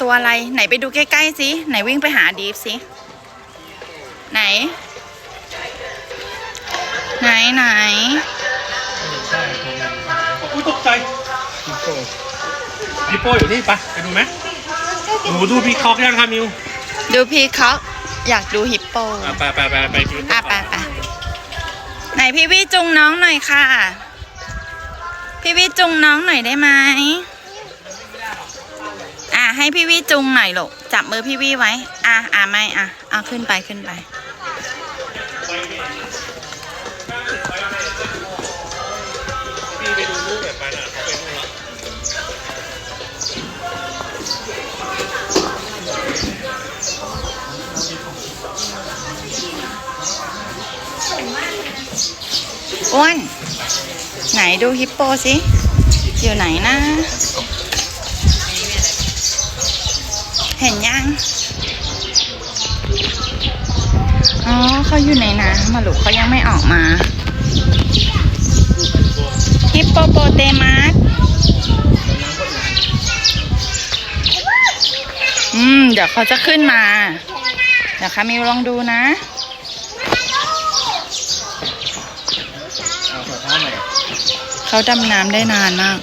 ตัวอะไรไหนไปดูใกล้ๆสิไหนวิ่งไปหาดีฟสิไหน ไหนไหนอุ้ยตกใจฮิปโปฮิปโปอยู่นี่ปะไปดูไหมหนูดูพีคอกยังคะมิวดูพีคอกอยากดูฮิปโปอะไปไปไปไปฮิปโปอะไปไปไหนพี่วิจุงน้องหน่อยค่ะ พี่วิจุงน้องหน่อยได้ไหมอะ ให้พี่วิจุงหน่อยลูกจับมือพี่วิไว้ อะอะไม่อะเอาขึ้นไปขึ้นไป พี่ไปดูลูกแบบไปน่ะเขาไปดูแล้วอ้วนไหนดูฮิปโปสิ อยู่ไหนนะ เห็นยัง อ๋อเขาอยู่ในน้ำมาลูกเขายังไม่ออกมาฮิปโปโปเตมัสอืม เดี๋ยวเขาจะขึ้นมา เดี๋ยวคามิวลองดูนะเอาขอเท้าหน่อยเขาดำน้ำได้นานมาก